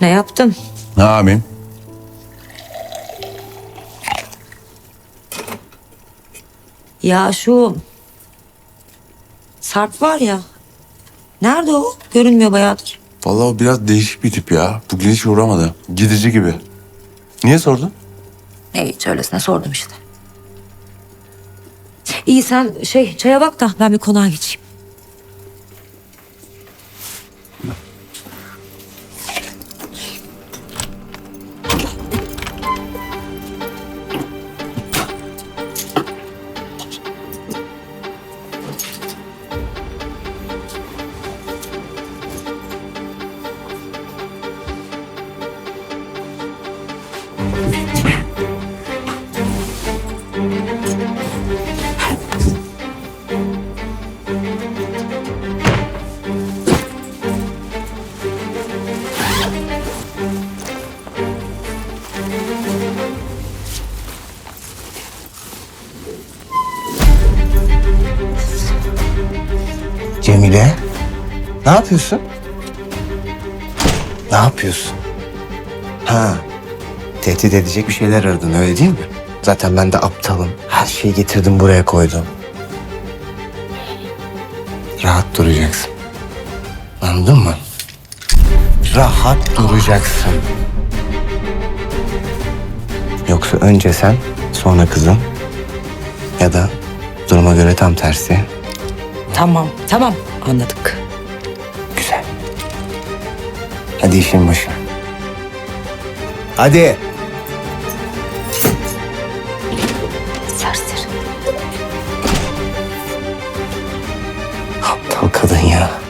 Ne yaptın? Ne yapayım? Ya şu Sarp var ya. Nerede o? Görünmüyor bayağıdır. Vallahi o biraz değişik bir tip ya. Bugün hiç uğramadı. Gidici gibi. Niye sordun? Ne hiç öylesine sordum işte. İyi sen şey çaya bak da ben bir konağa geçeyim. Cemile, ne yapıyorsun? Ne yapıyorsun? Ha, tehdit edecek bir şeyler aradın öyle değil mi? Zaten ben de aptalım. Her şeyi getirdim buraya koydum. Rahat duracaksın. Anladın mı? Rahat duracaksın. Yoksa önce sen, sonra kızın. Ya da duruma göre tam tersi. Tamam tamam anladık. Güzel. Hadi işin başına. Hadi. Yeah.